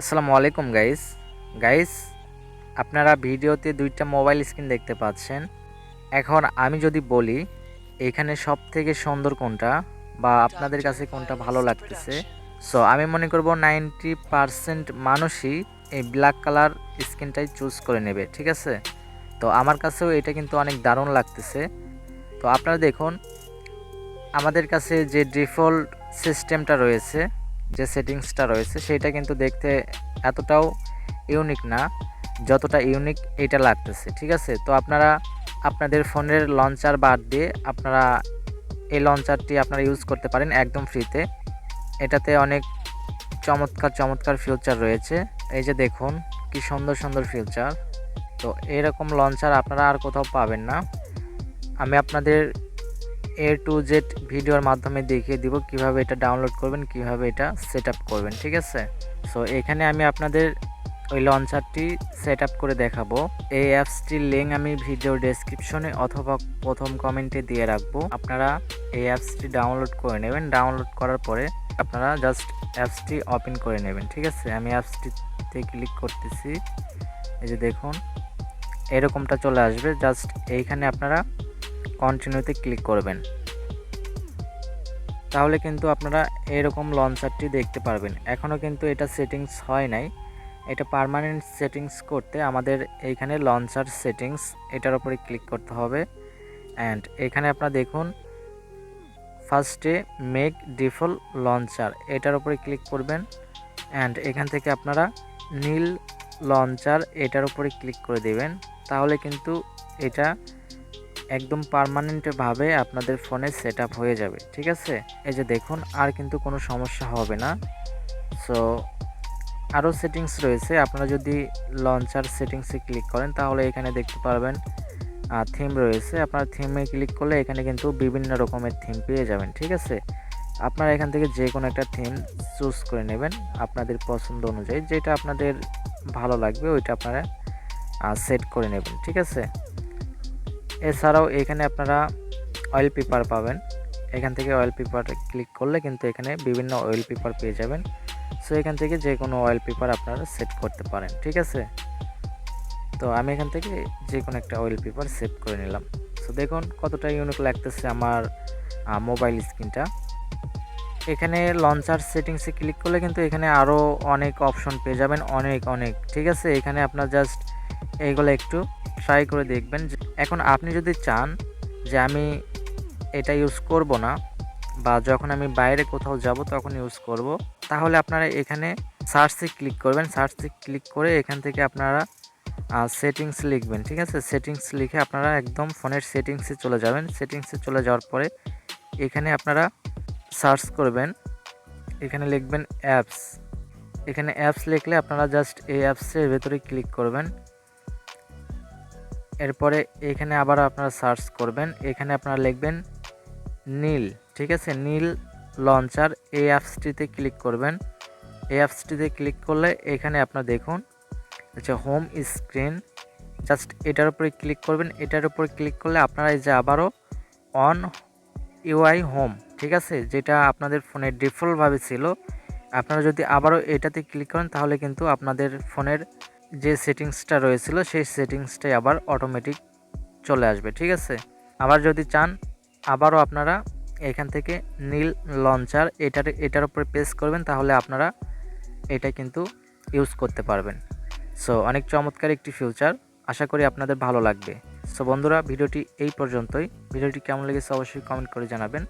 আসসালামু আলাইকুম guys guys আপনারা ভিডিওতে দুইটা মোবাইল স্ক্রিন দেখতে পাচ্ছেন। এখন আমি যদি বলি, এখানে সব থেকে সুন্দর কোনটা বা আপনাদের কাছে কোনটা ভালো লাগতেছে? সো আমি মনে করব নাইনটি পারসেন্ট মানুষই এই ব্ল্যাক কালার স্ক্রিনটাই চুজ করে নেবে, ঠিক আছে? তো আমার কাছেও এটা কিন্তু অনেক দারুণ লাগতেছে। তো আপনারা দেখুন, আমাদের কাছে যে ডিফল্ট সিস্টেমটা রয়েছে যে সেটিংসটা রয়েছে সেটা কিন্তু দেখতে এতটাও ইউনিক না, যতটা ইউনিক এটা লাগতেছে, ঠিক আছে? তো আপনারা আপনাদের ফোনের লঞ্চার বাদ দিয়ে আপনারা এই লঞ্চারটি আপনারা ইউজ করতে পারেন একদম ফ্রিতে এটাতে অনেক চমৎকার চমৎকার ফিউচার রয়েছে। এই যে দেখুন, কি সুন্দর সুন্দর ফিউচার তো এরকম লঞ্চার আপনারা আর কোথাও পাবেন না। আমি আপনাদের এ টু জেড ভিডিওর মাধ্যমে দেখিয়ে দিব কীভাবে এটা ডাউনলোড করবেন, কীভাবে এটা সেট করবেন, ঠিক আছে? সো এখানে আমি আপনাদের ওই লঞ্চারটি সেট করে দেখাবো। এই অ্যাপসটির লিঙ্ক আমি ভিডিও ডেসক্রিপশনে অথবা প্রথম কমেন্টে দিয়ে রাখব। আপনারা এই অ্যাপসটি ডাউনলোড করে নেবেন। ডাউনলোড করার পরে আপনারা জাস্ট অ্যাপসটি ওপেন করে নেবেন, ঠিক আছে? আমি অ্যাপসটিতে ক্লিক করতেছি। এই যে দেখুন, এরকমটা চলে আসবে। জাস্ট এইখানে আপনারা কন্টিনিউতে ক্লিক করবেন। তাহলে কিন্তু আপনারা এরকম লঞ্চারটি দেখতে পারবেন। এখনও কিন্তু এটা সেটিংস হয় নাই। এটা পারমানেন্ট সেটিংস করতে আমাদের এইখানে লঞ্চার সেটিংস এটার উপরে ক্লিক করতে হবে। অ্যান্ড এখানে আপনারা দেখুন ফার্স্টে মেক ডিফল্ট লঞ্চার এটার উপরে ক্লিক করবেন। অ্যান্ড এখান থেকে আপনারা নীল লঞ্চার এটার উপরে ক্লিক করে দেবেন। তাহলে কিন্তু এটা একদম পারমানেন্টভাবে আপনাদের ফোনে সেট হয়ে যাবে, ঠিক আছে? এই যে দেখুন, আর কিন্তু কোনো সমস্যা হবে না। সো আরও সেটিংস রয়েছে। আপনারা যদি লঞ্চার সেটিংসে ক্লিক করেন, তাহলে এখানে দেখতে পারবেন থিম রয়েছে। আপনার থিমে ক্লিক করলে এখানে কিন্তু বিভিন্ন রকমের থিম পেয়ে যাবেন, ঠিক আছে? আপনারা এখান থেকে যে কোনো একটা থিম চুজ করে নেবেন আপনাদের পছন্দ অনুযায়ী। যেটা আপনাদের ভালো লাগবে, ওইটা আপনারা সেট করে নেবেন, ঠিক আছে? এছাড়াও এখানে আপনারা অয়েল পেপার পাবেন। এখান থেকে অয়েল পেপার ক্লিক করলে কিন্তু এখানে বিভিন্ন অয়েল পেপার পেয়ে যাবেন। সো এখান থেকে যে কোনো অয়েল পেপার আপনারা সেট করতে পারেন, ঠিক আছে? তো আমি এখান থেকে যে কোনো একটা অয়েল পেপার সেভ করে নিলাম। সো দেখুন কতটা ইউনিক লাগতেছে আমার মোবাইল স্ক্রিনটা এখানে লঞ্চার সেটিংসে ক্লিক করলে কিন্তু এখানে আরও অনেক অপশন পেয়ে যাবেন, অনেক অনেক, ঠিক আছে? এখানে আপনার জাস্ট এইগুলো একটু ট্রাই করে দেখবেন এখন আপনি যদি চান যে আমি এটা ইউজ করব না বা যখন আমি বাইরে কোথাও যাব তখন ইউজ করব, তাহলে আপনারা এখানে সার্চে ক্লিক করবেন। সার্চে ক্লিক করে এখান থেকে আপনারা সেটিংস লিখবেন, ঠিক আছে? সেটিংস লিখে আপনারা একদম ফোনের সেটিংসে চলে যাবেন। সেটিংসে চলে যাওয়ার পরে এখানে আপনারা সার্চ করবেন। এখানে লিখবেন অ্যাপস এখানে অ্যাপস লিখলে আপনারা জাস্ট এই অ্যাপসের ভেতরে ক্লিক করবেন। এরপরে এখানে আবার আপনারা সার্চ করবেন। এখানে আপনারা লিখবেন নীল, ঠিক আছে? নীল লঞ্চার এই অ্যাপসটিতে ক্লিক করবেন। এই অ্যাপসটিতে ক্লিক করলে এখানে আপনারা দেখুন আচ্ছা হোম স্ক্রিন জাস্ট এটার উপরে ক্লিক করবেন। এটার উপরে ক্লিক করলে আপনারা এই যে আবারও অন ইউআই হোম ঠিক আছে? যেটা আপনাদের ফোনে ডিফল্টভাবে ছিল, আপনারা যদি আবারও এটাতে ক্লিক করেন তাহলে কিন্তু আপনাদের ফোনের যে সেটিংসটা রয়েছিল, সেই সেটিংসটাই আবার অটোমেটিক চলে আসবে, ঠিক আছে? আবার যদি চান, আবারও আপনারা এখান থেকে নীল লঞ্চার এটার এটার উপরে প্রেস করবেন, তাহলে আপনারা এটা কিন্তু ইউজ করতে পারবেন। সো অনেক চমৎকার একটি ফিউচার আশা করি আপনাদের ভালো লাগবে। সো বন্ধুরা, ভিডিওটি এই পর্যন্তই। ভিডিওটি কেমন লেগেছে অবশ্যই কমেন্ট করে জানাবেন।